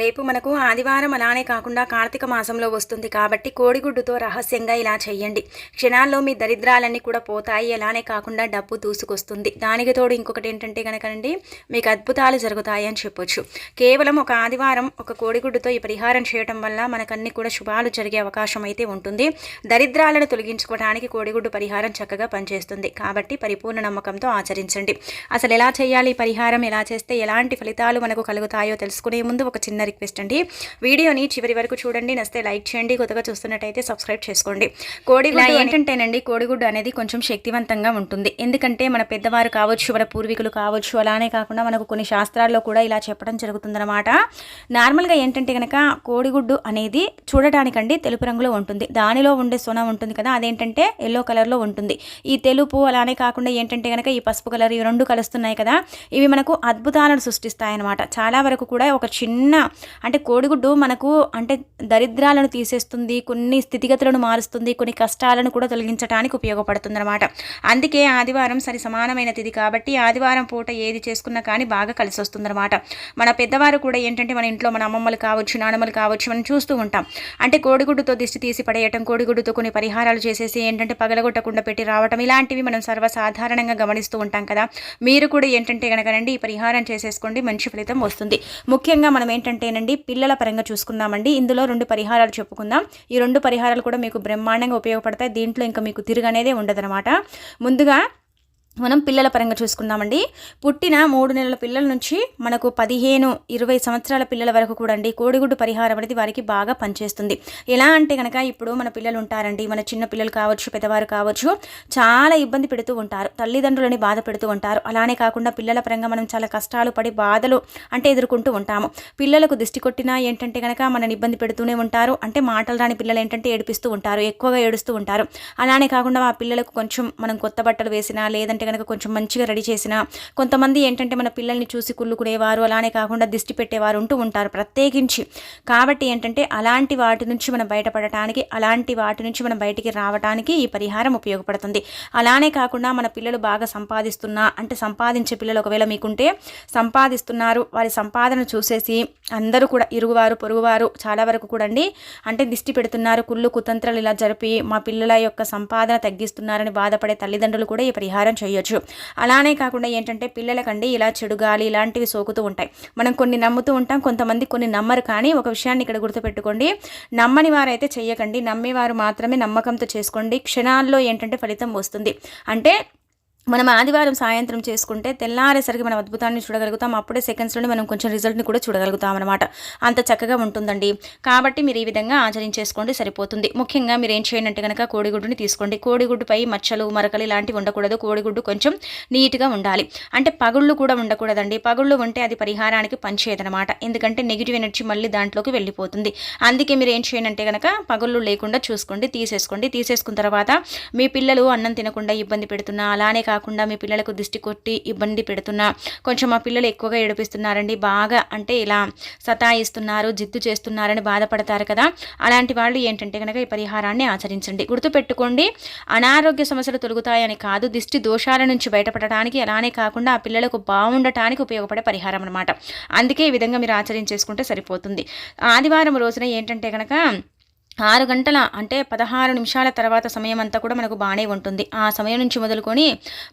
రేపు మనకు ఆదివారం అలానే కాకుండా కార్తీక మాసంలో వస్తుంది కాబట్టి కోడిగుడ్డుతో రహస్యంగా ఇలా చేయండి క్షణాల్లో మీ దరిద్రాలన్నీ కూడా పోతాయి. అలానే కాకుండా డబ్బు దూసుకొస్తుంది. దానికి తోడు ఇంకొకటి ఏంటంటే కనుకనండి మీకు అద్భుతాలు జరుగుతాయి అని చెప్పొచ్చు. కేవలం ఒక ఆదివారం ఒక కోడిగుడ్డుతో ఈ పరిహారం చేయటం వల్ల మనకన్నీ కూడా శుభాలు జరిగే అవకాశం అయితే ఉంటుంది. దరిద్రాలను తొలగించుకోవడానికి కోడిగుడ్డు పరిహారం చక్కగా పనిచేస్తుంది. కాబట్టి పరిపూర్ణ నమ్మకంతో ఆచరించండి. అసలు ఎలా చేయాలి? పరిహారం ఎలా చేస్తే ఎలాంటి ఫలితాలు మనకు కలుగుతాయో తెలుసుకునే ముందు ఒక చిన్న రిక్వెస్ట్ అండి. వీడియోని చివరి వరకు చూడండి. నస్తే లైక్ చేయండి. కొత్తగా చూస్తున్నట్టయితే సబ్స్క్రైబ్ చేసుకోండి. కోడిగుడ్డు ఏంటంటేనండి కోడిగుడ్డు అనేది కొంచెం శక్తివంతంగా ఉంటుంది. ఎందుకంటే మన పెద్దవారు కావచ్చు మన పూర్వీకులు కావచ్చు అలానే కాకుండా మనకు కొన్ని శాస్త్రాల్లో కూడా ఇలా చెప్పడం జరుగుతుందన్నమాట. నార్మల్గా ఏంటంటే కనుక కోడిగుడ్డు అనేది చూడటానికండి తెలుపు రంగులో ఉంటుంది. దానిలో ఉండే సొన ఉంటుంది కదా అదేంటంటే ఎల్లో కలర్లో ఉంటుంది. ఈ తెలుపు అలానే కాకుండా ఏంటంటే కనుక ఈ పసుపు కలర్ ఈ రెండు కలుస్తున్నాయి కదా ఇవి మనకు అద్భుతాలను సృష్టిస్తాయి అన్నమాట చాలా వరకు కూడా ఒక చిన్న అంటే కోడిగుడ్డు మనకు అంటే దరిద్రాలను తీసేస్తుంది కొన్ని స్థితిగతులను మారుస్తుంది కొన్ని కష్టాలను కూడా తొలగించడానికి ఉపయోగపడుతుంది అనమాట అందుకే ఆదివారం సరి సమానమైన తిది కాబట్టి ఆదివారం పూట ఏది చేసుకున్నా కానీ బాగా కలిసి వస్తుందన్నమాట మన పెద్దవారు కూడా ఏంటంటే మన ఇంట్లో మన అమ్మమ్మలు కావచ్చు నానమ్మలు కావచ్చు మనం చూస్తూ ఉంటాం. అంటే కోడిగుడ్డుతో దిష్టి తీసి పడేయటం కోడిగుడ్డుతో కొన్ని పరిహారాలు చేసేసి ఏంటంటే పగలగొట్టకుండా పెట్టి రావటం ఇలాంటివి మనం సర్వసాధారణంగా గమనిస్తూ ఉంటాం కదా. మీరు కూడా ఏంటంటే కనుకనండి ఈ పరిహారం చేసేసుకోండి మంచి ఫలితం వస్తుంది. ముఖ్యంగా మనం ఏంటంటే ఏంటంటేనండి పిల్లల పరంగా చూసుకుందామండి. ఇందులో రెండు పరిహారాలు చెప్పుకుందాం. ఈ రెండు పరిహారాలు కూడా మీకు బ్రహ్మాండంగా ఉపయోగపడతాయి. దీంట్లో ఇంకా మీకు తిరుగు తిరగనేదే ఉండదన్నమాట. ముందుగా మనం పిల్లల పరంగా చూసుకుందామండి. పుట్టిన మూడు నెలల పిల్లల నుంచి మనకు పదిహేను ఇరవై సంవత్సరాల పిల్లల వరకు కూడా అండి కోడిగుడ్డు పరిహారం అనేది వారికి బాగా పనిచేస్తుంది. ఎలా అంటే కనుక ఇప్పుడు మన పిల్లలు ఉంటారండి. మన చిన్న పిల్లలు కావచ్చు పెద్దవారు కావచ్చు చాలా ఇబ్బంది పెడుతూ ఉంటారు. తల్లిదండ్రులని బాధ పెడుతూ ఉంటారు. అలానే కాకుండా పిల్లల పరంగా మనం చాలా కష్టాలు పడి బాధలు అంటే ఎదుర్కొంటూ ఉంటాము. పిల్లలకు దిష్టి కొట్టినా ఏంటంటే కనుక మనని ఇబ్బంది పెడుతూనే ఉంటారు. అంటే మాటలు రాని పిల్లలు ఏంటంటే ఏడిపిస్తూ ఉంటారు. ఎక్కువగా ఏడుస్తూ ఉంటారు. అలానే కాకుండా ఆ పిల్లలకు కొంచెం మనం కొత్త బట్టలు వేసినా లేదంటే కనుక కొంచెం మంచిగా రెడీ చేసిన కొంతమంది ఏంటంటే మన పిల్లల్ని చూసి కుళ్ళుకునేవారు అలానే కాకుండా దిష్టి పెట్టేవారు ఉంటూ ఉంటారు ప్రత్యేకించి. కాబట్టి ఏంటంటే అలాంటి వాటి నుంచి మనం బయటపడటానికి అలాంటి వాటి నుంచి మనం బయటికి రావడానికి ఈ పరిహారం ఉపయోగపడుతుంది. అలానే కాకుండా మన పిల్లలు బాగా సంపాదిస్తున్నా అంటే సంపాదించే పిల్లలు ఒకవేళ మీకుంటే సంపాదిస్తున్నారు వారి సంపాదన చూసేసి అందరూ కూడా ఇరుగువారు పొరుగువారు చాలా వరకు కూడా అండి అంటే దిష్టి పెడుతున్నారు కుళ్ళు కుతంత్రాలు ఇలా జరిపి మా పిల్లల యొక్క సంపాదన తగ్గిస్తున్నారని బాధపడే తల్లిదండ్రులు కూడా ఈ పరిహారం చేయొచ్చు. అలానే కాకుండా ఏంటంటే పిల్లలకండి ఇలా చెడు గాలి ఇలాంటివి సోకుతూ ఉంటాయి. మనం కొన్ని నమ్ముతూ ఉంటాం కొంతమంది కొన్ని నమ్మరు. కానీ ఒక విషయాన్ని ఇక్కడ గుర్తుపెట్టుకోండి. నమ్మని వారైతే చేయకండి నమ్మేవారు మాత్రమే నమ్మకంతో చేసుకోండి. క్షణాల్లో ఏంటంటే ఫలితం వస్తుంది. అంటే మనం ఆదివారం సాయంత్రం చేసుకుంటే తెల్లారేసరికి మనం అద్భుతాన్ని చూడగలుగుతాం. అప్పుడే సెకండ్స్లోనే మనం కొంచెం రిజల్ట్ని కూడా చూడగలుగుతాం అనమాట అంత చక్కగా ఉంటుందండి. కాబట్టి మీరు ఈ విధంగా ఆచరించేసుకోండి సరిపోతుంది. ముఖ్యంగా మీరు ఏం చేయనంటే కనుక కోడిగుడ్డుని తీసుకోండి. కోడిగుడ్డుపై మచ్చలు మరకలు ఇలాంటివి ఉండకూడదు. కోడిగుడ్డు కొంచెం నీట్గా ఉండాలి. అంటే పగుళ్ళు కూడా ఉండకూడదండి. పగుళ్ళు ఉంటే అది పరిహారానికి పనిచేయదనమాట ఎందుకంటే నెగిటివ్ ఎనర్జీ మళ్ళీ దాంట్లోకి వెళ్ళిపోతుంది. అందుకే మీరు ఏం చేయనంటే కనుక పగుళ్ళు లేకుండా చూసుకోండి తీసేసుకోండి. తీసేసుకున్న తర్వాత మీ పిల్లలు అన్నం తినకుండా ఇబ్బంది పెడుతున్నా అలానే కాకుండా మీ పిల్లలకు దిష్టి కొట్టి ఇబ్బంది పెడుతున్నా కొంచెం మా పిల్లలు ఎక్కువగా ఏడిపిస్తున్నారండి. బాగా అంటే ఇలా సతాయిస్తున్నారు జిద్దు చేస్తున్నారని బాధపడతారు కదా. అలాంటి వాళ్ళు ఏంటంటే కనుక ఈ పరిహారాన్ని ఆచరించండి. గుర్తుపెట్టుకోండి అనారోగ్య సమస్యలు తొలుగుతాయని కాదు దిష్టి దోషాల నుంచి బయటపడటానికి అలానే కాకుండా ఆ పిల్లలకు బాగుండటానికి ఉపయోగపడే పరిహారం అనమాట అందుకే ఈ విధంగా మీరు ఆచరించేసుకుంటే సరిపోతుంది. ఆదివారం రోజున ఏంటంటే కనుక ఆరు గంటల అంటే పదహారు నిమిషాల తర్వాత సమయం అంతా కూడా మనకు బాగానే ఉంటుంది. ఆ సమయం నుంచి మొదలుకొని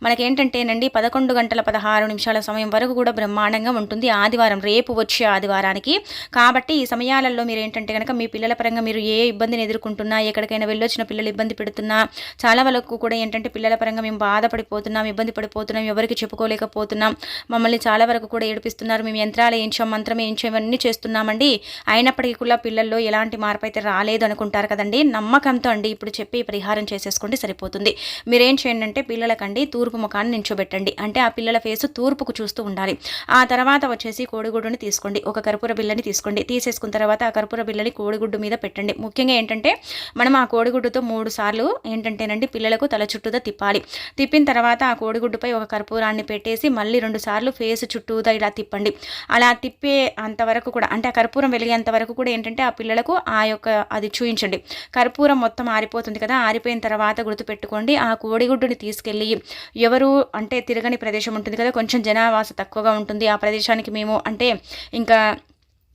మనకేంటంటేనండి పదకొండు గంటల పదహారు నిమిషాల సమయం వరకు కూడా బ్రహ్మాండంగా ఉంటుంది ఆదివారం రేపు వచ్చే ఆదివారానికి. కాబట్టి ఈ సమయాలలో మీరు ఏంటంటే కనుక మీ పిల్లల పరంగా మీరు ఏ ఇబ్బందిని ఎదుర్కొంటున్నా ఎక్కడికైనా వెళ్ళొచ్చిన పిల్లలు ఇబ్బంది పెడుతున్నా చాలా వరకు కూడా ఏంటంటే పిల్లల పరంగా మేము బాధపడిపోతున్నాం ఇబ్బంది పడిపోతున్నాం ఎవరికి చెప్పుకోలేకపోతున్నాం మమ్మల్ని చాలా వరకు కూడా ఏడిపిస్తున్నారు మేము యంత్రాలు వేయించాం మంత్రం ఏంచాం ఇవన్నీ చేస్తున్నామండి. అయినప్పటికీ కూడా పిల్లల్లో ఎలాంటి మార్పు అయితే రాలేదు అనుకుంటారు కదండి. నమ్మకంతో అండి ఇప్పుడు చెప్పి పరిహారం చేసేసుకోండి సరిపోతుంది. మీరేం చేయండి అంటే పిల్లలకండి తూర్పు ముఖాన్ని నించోబెట్టండి. అంటే ఆ పిల్లల ఫేస్ తూర్పుకు చూస్తూ ఉండాలి. ఆ తర్వాత వచ్చేసి కోడిగుడ్డుని తీసుకోండి. ఒక కర్పూర బిల్లని తీసుకోండి. తీసేసుకున్న తర్వాత ఆ కర్పూర బిల్లని కోడిగుడ్డు మీద పెట్టండి. ముఖ్యంగా ఏంటంటే మనం ఆ కోడిగుడ్డుతో మూడు సార్లు ఏంటంటేనండి పిల్లలకు తల చుట్టూదా తిప్పాలి. తిప్పిన తర్వాత ఆ కోడిగుడ్డుపై ఒక కర్పూరాన్ని పెట్టేసి మళ్ళీ రెండు సార్లు ఫేస్ చుట్టూదా ఇలా తిప్పండి. అలా తిప్పే అంతవరకు కూడా అంటే ఆ కర్పూరం వెలిగేంత వరకు కూడా ఏంటంటే ఆ పిల్లలకు ఆ యొక్క అది చూయించండి. కర్పూరం మొత్తం ఆరిపోతుంది కదా ఆరిపోయిన తర్వాత గుర్తుపెట్టుకోండి ఆ కోడిగుడ్డుని తీసుకెళ్ళి ఎవరు అంటే తిరగని ప్రదేశం ఉంటుంది కదా కొంచెం జనావాస తక్కువగా ఉంటుంది. ఆ ప్రదేశానికి మేము అంటే ఇంకా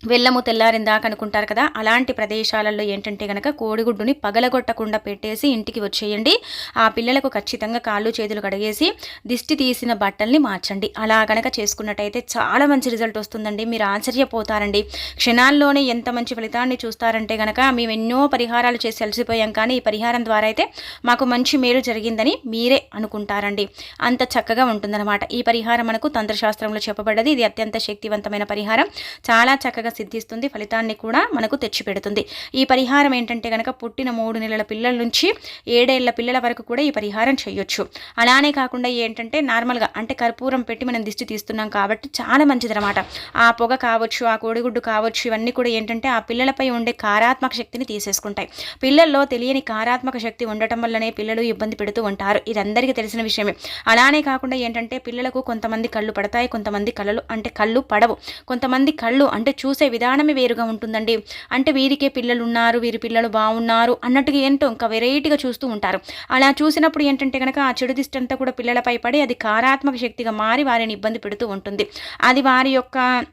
వెళ్ళము తెల్లారిందాక అనుకుంటారు కదా అలాంటి ప్రదేశాలలో ఏంటంటే కనుక కోడిగుడ్డుని పగలగొట్టకుండా పెట్టేసి ఇంటికి వచ్చేయండి. ఆ పిల్లలకు ఖచ్చితంగా కాళ్ళు చేతులు కడిగేసి దిష్టి తీసిన బట్టల్ని మార్చండి. అలా కనుక చేసుకున్నట్టయితే చాలా మంచి రిజల్ట్ వస్తుందండి. మీరు ఆశ్చర్యపోతారండి. క్షణాల్లోనే ఎంత మంచి ఫలితాన్ని చూస్తారంటే కనుక మేము ఎన్నో పరిహారాలు చేసి అలసిపోయాం. కానీ ఈ పరిహారం ద్వారా అయితే మాకు మంచి మేలు జరిగిందని మీరే అనుకుంటారండి. అంత చక్కగా ఉంటుందన్నమాట. ఈ పరిహారం మనకు తంత్రశాస్త్రంలో చెప్పబడ్డది. ఇది అత్యంత శక్తివంతమైన పరిహారం. చాలా చక్కగా సిద్ధిస్తుంది ఫలితాన్ని కూడా మనకు తెచ్చిపెడుతుంది. ఈ పరిహారం ఏంటంటే కనుక పుట్టిన మూడు నెలల పిల్లల నుంచి ఏడేళ్ళ పిల్లల వరకు కూడా ఈ పరిహారం చేయొచ్చు. అలానే కాకుండా ఏంటంటే నార్మల్గా అంటే కర్పూరం పెట్టి మనం దిష్టి తీస్తున్నాం కాబట్టి చాలా మంచిదనమాట ఆ పొగ కావచ్చు ఆ కోడిగుడ్డు కావచ్చు ఇవన్నీ కూడా ఏంటంటే ఆ పిల్లలపై ఉండే కారాత్మక శక్తిని తీసేసుకుంటాయి. పిల్లల్లో తెలియని కారాత్మక శక్తి ఉండటం వల్లనే పిల్లలు ఇబ్బంది పెడుతూ ఉంటారు. ఇది అందరికీ తెలిసిన విషయమే. అలానే కాకుండా ఏంటంటే పిల్లలకు కొంతమంది కళ్ళు పడతాయి కొంతమంది కళ్ళు అంటే కళ్ళు పడవు. కొంతమంది కళ్ళు అంటే చూ విధానమే వేరుగా ఉంటుందండి. అంటే వీరికే పిల్లలు ఉన్నారు వీరి పిల్లలు బాగున్నారు అన్నట్టుగా ఏంటో ఇంకా వెరైటీగా చూస్తూ ఉంటారు. అలా చూసినప్పుడు ఏంటంటే కనుక ఆ చెడు దిష్టి అంతా కూడా పిల్లలపై పడి అది కారాత్మక శక్తిగా మారి వారిని ఇబ్బంది పెడుతూ ఉంటుంది. అది వారి యొక్క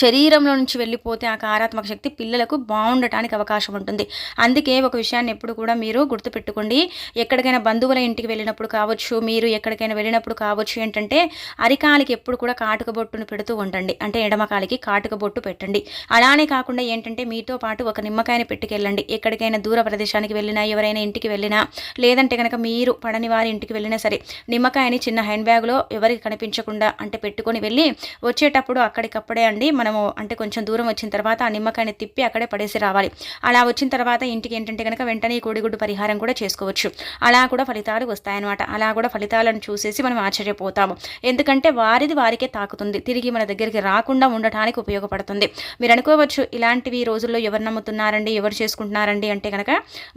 శరీరంలో నుంచి వెళ్ళిపోతే ఆ కారాత్మక శక్తి పిల్లలకు బాగుండటానికి అవకాశం ఉంటుంది. అందుకే ఒక విషయాన్ని ఎప్పుడు కూడా మీరు గుర్తుపెట్టుకోండి. ఎక్కడికైనా బంధువుల ఇంటికి వెళ్ళినప్పుడు కావచ్చు మీరు ఎక్కడికైనా వెళ్ళినప్పుడు కావచ్చు ఏంటంటే అరికాలికి ఎప్పుడు కూడా కాటుక బొట్టును పెడుతూ ఉండండి. అంటే ఎడమకాలికి కాటుక బొట్టు పెట్టండి. అలానే కాకుండా ఏంటంటే మీతో పాటు ఒక నిమ్మకాయని పెట్టుకెళ్ళండి. ఎక్కడికైనా దూర ప్రదేశానికి వెళ్ళినా ఎవరైనా ఇంటికి వెళ్ళినా లేదంటే కనుక మీరు పడని వారి ఇంటికి వెళ్ళినా సరే నిమ్మకాయని చిన్న హ్యాండ్ బ్యాగ్లో ఎవరికి కనిపించకుండా అంటే పెట్టుకొని వెళ్ళి వచ్చేటప్పుడు అక్కడికప్పుడే అండి మనము అంటే కొంచెం దూరం వచ్చిన తర్వాత ఆ నిమ్మకాయని తిప్పి అక్కడే పడేసి రావాలి. అలా వచ్చిన తర్వాత ఇంటికి ఏంటంటే కనుక వెంటనే కోడిగుడ్డు పరిహారం కూడా చేసుకోవచ్చు. అలా కూడా ఫలితాలు వస్తాయన్నమాట. అలా కూడా ఫలితాలను చూసేసి మనం ఆశ్చర్యపోతాము. ఎందుకంటే వారిది వారికే తాకుతుంది. తిరిగి మన దగ్గరికి రాకుండా ఉండటానికి ఉపయోగపడుతుంది. మీరు అనుకోవచ్చు ఇలాంటివి రోజుల్లో ఎవరు నమ్ముతున్నారండి ఎవరు చేసుకుంటున్నారండి అంటే కనుక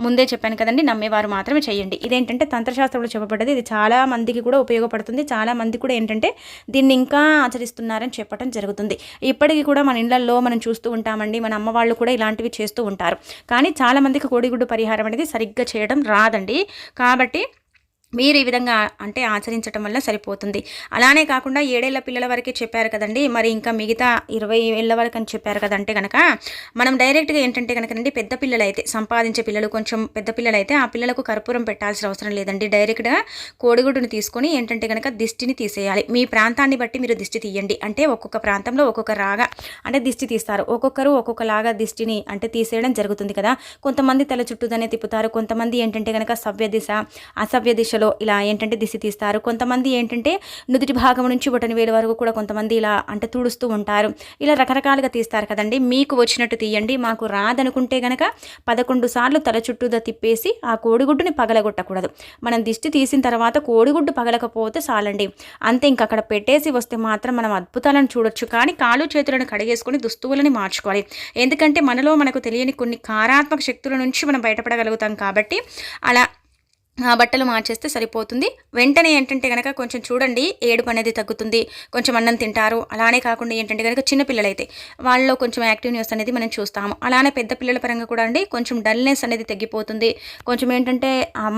ముందే చెప్పాను కదండి నమ్మేవారు మాత్రమే చేయండి. ఇదేంటంటే తంత్రశాస్త్రంలో చెప్పబడ్డది ఇది చాలా మందికి కూడా ఉపయోగపడుతుంది. చాలా మంది కూడా ఏంటంటే దీన్ని ఇంకా ఆచరిస్తున్నారని చెప్పడం జరుగుతుంది. ఇప్పటి ఇప్పటికీ కూడా మన ఇళ్ళలో మనం చూస్తూ ఉంటామండి. మన అమ్మ వాళ్ళు కూడా ఇలాంటివి చేస్తూ ఉంటారు. కానీ చాలామందికి కోడిగుడ్డు పరిహారం అనేది సరిగ్గా చేయడం రాదండి. కాబట్టి మీరు ఈ విధంగా అంటే ఆచరించడం వల్ల సరిపోతుంది. అలానే కాకుండా ఏడేళ్ళ పిల్లల వరకే చెప్పారు కదండి. మరి ఇంకా మిగతా ఇరవై ఏళ్ళ వరకు అని చెప్పారు కదంటే కనుక మనం డైరెక్ట్గా ఏంటంటే కనుకనండి పెద్ద పిల్లలైతే సంపాదించే పిల్లలు కొంచెం పెద్ద పిల్లలైతే ఆ పిల్లలకు కర్పూరం పెట్టాల్సిన అవసరం లేదండి. డైరెక్ట్గా కోడిగుడ్డును తీసుకొని ఏంటంటే కనుక దిష్టిని తీసేయాలి. మీ ప్రాంతాన్ని బట్టి మీరు దిష్టి తీయండి. అంటే ఒక్కొక్క ప్రాంతంలో ఒక్కొక్క రాగా అంటే దిష్టి తీస్తారు. ఒక్కొక్కరు ఒక్కొక్కలాగా దిష్టిని అంటే తీసేయడం జరుగుతుంది కదా. కొంతమంది తల చుట్టూదనే తిప్పుతారు. కొంతమంది ఏంటంటే కనుక సవ్య దిశ అసవ్య దిశ మధ్యలో ఇలా ఏంటంటే దిశ తీస్తారు. కొంతమంది ఏంటంటే నుదుటి భాగం నుంచి బొటని వేలు వరకు కూడా కొంతమంది ఇలా అంటే తుడుస్తూ ఉంటారు. ఇలా రకరకాలుగా తీస్తారు కదండి. మీకు వచ్చినట్టు తీయండి. మాకు రాదనుకుంటే గనక పదకొండు సార్లు తల చుట్టూదా తిప్పేసి ఆ కోడిగుడ్డుని పగలగొట్టకూడదు. మనం దిష్టి తీసిన తర్వాత కోడిగుడ్డు పగలకపోతే చాలండి. అంతే ఇంక అక్కడ పెట్టేసి వస్తే మాత్రం మనం అద్భుతాలను చూడొచ్చు. కానీ కాలు చేతులను కడిగేసుకొని దుస్తువులని మార్చుకోవాలి. ఎందుకంటే మనలో మనకు తెలియని కొన్ని కారాత్మక శక్తుల నుంచి మనం బయటపడగలుగుతాం కాబట్టి అలా బట్టలు మార్చేస్తే సరిపోతుంది. వెంటనే ఏంటంటే కనుక కొంచెం చూడండి ఏడుపు అనేది తగ్గుతుంది. కొంచెం అన్నం తింటారు. అలానే కాకుండా ఏంటంటే కనుక చిన్నపిల్లలైతే వాళ్ళలో కొంచెం యాక్టివ్నెస్ అనేది మనం చూస్తాము. అలానే పెద్ద పిల్లల పరంగా కూడా అండి కొంచెం డల్నెస్ అనేది తగ్గిపోతుంది. కొంచెం ఏంటంటే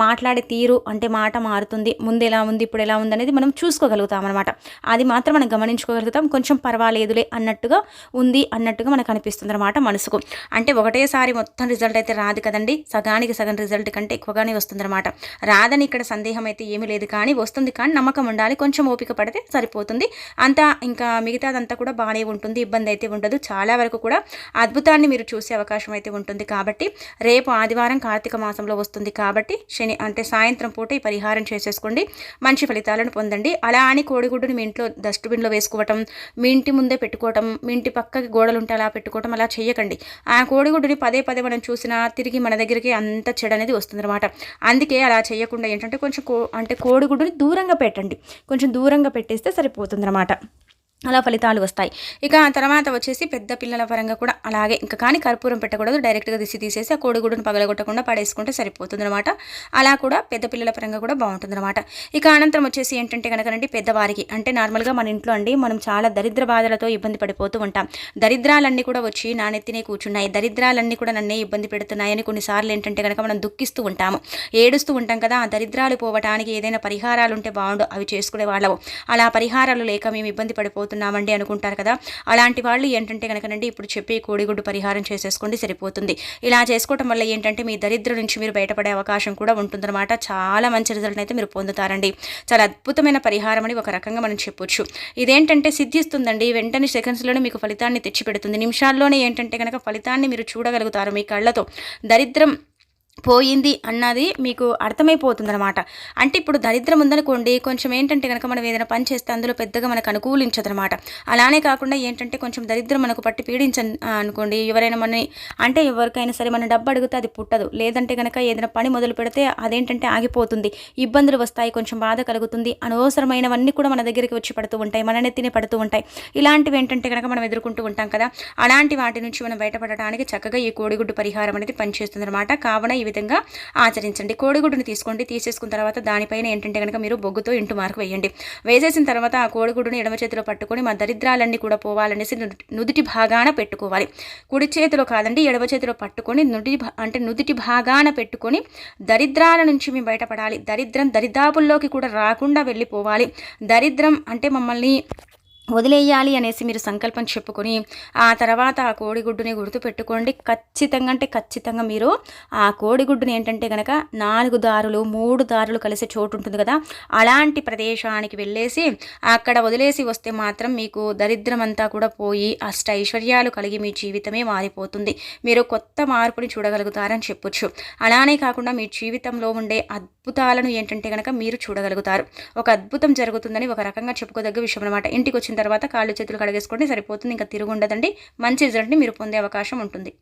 మాట్లాడే తీరు అంటే మాట మారుతుంది. ముందు ఎలా ఉంది ఇప్పుడు ఎలా ఉంది అనేది మనం చూసుకోగలుగుతాం అనమాట అది మాత్రం మనం గమనించుకోగలుగుతాం. కొంచెం పర్వాలేదులే అన్నట్టుగా ఉంది అన్నట్టుగా మనకు అనిపిస్తుంది అనమాట మనసుకు. అంటే ఒకటేసారి మొత్తం రిజల్ట్ అయితే రాదు కదండి. సగానికి సగం రిజల్ట్ కంటే ఎక్కువగానే వస్తుంది అనమాట రాదని ఇక్కడ సందేహం అయితే ఏమీ లేదు కానీ వస్తుంది కానీ నమ్మకం ఉండాలి. కొంచెం ఓపిక పడితే సరిపోతుంది. అంతా ఇంకా మిగతాదంతా కూడా బాగానే ఉంటుంది. ఇబ్బంది అయితే ఉండదు. చాలా వరకు కూడా అద్భుతాన్ని మీరు చూసే అవకాశం అయితే ఉంటుంది కాబట్టి రేపు ఆదివారం కార్తీక మాసంలో వస్తుంది కాబట్టి శని అంటే సాయంత్రం పూట ఈ పరిహారం చేసేసుకోండి. మంచి ఫలితాలను పొందండి. అలా అని కోడిగుడ్డుని మీ ఇంట్లో డస్ట్బిన్లో వేసుకోవటం మీ ఇంటి ముందే పెట్టుకోవటం మీ ఇంటి పక్కకి గోడలు ఉంటే అలా పెట్టుకోవటం అలా చేయకండి ఆ కోడిగుడ్డుని పదే పదే మనం చూసినా తిరిగి మన దగ్గరికి అంత చెడు అనేది వస్తుంది అనమాట అందుకే అలా చేయకుండా ఏంటంటే కొంచెం కో అంటే కోడిగుడ్డుని దూరంగా పెట్టండి. కొంచెం దూరంగా పెట్టేస్తే సరిపోతుంది అన్నమాట అలా ఫలితాలు వస్తాయి. ఇక తర్వాత వచ్చేసి పెద్ద పిల్లల పరంగా కూడా అలాగే ఇంకా కానీ కర్పూరం పెట్టకూడదు. డైరెక్ట్గా తీసి తీసేసి ఆ కోడిగుడును పగలగొట్టకుండా పడేసుకుంటే సరిపోతుంది అనమాట అలా కూడా పెద్ద పిల్లల పరంగా కూడా బాగుంటుంది అనమాట ఇక అనంతరం వచ్చేసి ఏంటంటే కనుకనండి పెద్దవారికి అంటే నార్మల్గా మన ఇంట్లో అండి మనం చాలా దరిద్ర బాధలతో ఇబ్బంది పడిపోతూ ఉంటాం. దరిద్రాలన్నీ కూడా వచ్చి నానెత్తినే కూర్చున్నాయి. దరిద్రాలన్నీ కూడా నన్నే ఇబ్బంది పెడుతున్నాయని కొన్నిసార్లు ఏంటంటే కనుక మనం దుఃఖిస్తూ ఉంటాము. ఏడుస్తూ ఉంటాం కదా ఆ దరిద్రాలు పోవటానికి ఏదైనా పరిహారాలు ఉంటే బాగుండు అవి చేసుకునే వాళ్ళము. అలా పరిహారాలు లేక మేము ఇబ్బంది పడిపోతూ లేకపోతున్నామండి అనుకుంటారు కదా. అలాంటి వాళ్ళు ఏంటంటే కనుకనండి ఇప్పుడు చెప్పి కోడిగుడ్డు పరిహారం చేసేసుకోండి సరిపోతుంది. ఇలా చేసుకోవటం వల్ల ఏంటంటే మీ దరిద్రం నుంచి మీరు బయటపడే అవకాశం కూడా ఉంటుందన్నమాట. చాలా మంచి రిజల్ట్ అయితే మీరు పొందుతారండి. చాలా అద్భుతమైన పరిహారం అని ఒక రకంగా మనం చెప్పొచ్చు. ఇదేంటంటే సిద్ధిస్తుందండి. వెంటనే సెకండ్స్లోనే మీకు ఫలితాన్ని తెచ్చిపెడుతుంది. నిమిషాల్లోనే ఏంటంటే కనుక ఫలితాన్ని మీరు చూడగలుగుతారు మీ కళ్ళతో. దరిద్రం పోయింది అన్నది మీకు అర్థమైపోతుందనమాట అంటే ఇప్పుడు దరిద్రం ఉందనుకోండి కొంచెం ఏంటంటే కనుక మనం ఏదైనా పని చేస్తే అందులో పెద్దగా మనకు అనుకూలించదనమాట అలానే కాకుండా ఏంటంటే కొంచెం దరిద్రం మనకు పట్టి పీడించ అనుకోండి ఎవరైనా మనని అంటే ఎవరికైనా సరే మన డబ్బు అడిగితే అది పుట్టదు. లేదంటే కనుక ఏదైనా పని మొదలు పెడితే అదేంటంటే ఆగిపోతుంది. ఇబ్బందులు వస్తాయి కొంచెం బాధ కలుగుతుంది. అనవసరమైనవన్నీ కూడా మన దగ్గరికి వచ్చి పడుతూ ఉంటాయి మన తిని పడుతూ ఉంటాయి. ఇలాంటివి ఏంటంటే కనుక మనం ఎదుర్కొంటూ ఉంటాం కదా అలాంటి వాటి నుంచి మనం బయటపడటానికి చక్కగా ఈ కోడిగుడ్డు పరిహారం అనేది పనిచేస్తుంది అనమాట కావున ఇవి విధంగా ఆచరించండి. కోడిగుడ్డుని తీసుకోండి. తీసేసుకున్న తర్వాత దానిపైన ఏంటంటే కనుక మీరు బొగ్గుతో ఇంటు మార్కు వేయండి. వేసేసిన తర్వాత ఆ కోడిగుడ్డుని ఎడమ చేతిలో పట్టుకొని మా దరిద్రాలన్నీ కూడా పోవాలనేసి నుదుటి భాగాన పెట్టుకోవాలి. కుడి చేతిలో కాదండి ఎడమ చేతిలో పట్టుకొని నుడి అంటే నుదుటి భాగాన పెట్టుకొని దరిద్రాల నుంచి మేము బయటపడాలి. దరిద్రం దరిదాపుల్లోకి కూడా రాకుండా వెళ్ళిపోవాలి. దరిద్రం అంటే మమ్మల్ని వదిలేయాలి అనేసి మీరు సంకల్పం చెప్పుకొని ఆ తర్వాత ఆ కోడిగుడ్డుని గుర్తుపెట్టుకోండి. ఖచ్చితంగా అంటే ఖచ్చితంగా మీరు ఆ కోడిగుడ్డుని ఏంటంటే కనుక నాలుగు దారులు మూడు దారులు కలిసే చోటు ఉంటుంది కదా. అలాంటి ప్రదేశానికి వెళ్ళేసి అక్కడ వదిలేసి వస్తే మాత్రం మీకు దరిద్రం అంతా కూడా పోయి అష్ట ఐశ్వర్యాలు కలిగి మీ జీవితమే మారిపోతుంది. మీరు కొత్త మార్పుని చూడగలుగుతారని చెప్పొచ్చు. అలానే కాకుండా మీ జీవితంలో ఉండే అద్భుతాలను ఏంటంటే కనుక మీరు చూడగలుగుతారు. ఒక అద్భుతం జరుగుతుందని ఒక రకంగా చెప్పుకోదగ్గ విషయం అనమాట ఇంటికి వచ్చిన తర్వాత కాళ్ళు చేతులు కడిగేసుకోండి సరిపోతుంది. ఇంకా తిరుగుండదండి. మంచి రిజల్ట్ని మీరు పొందే అవకాశం ఉంటుంది.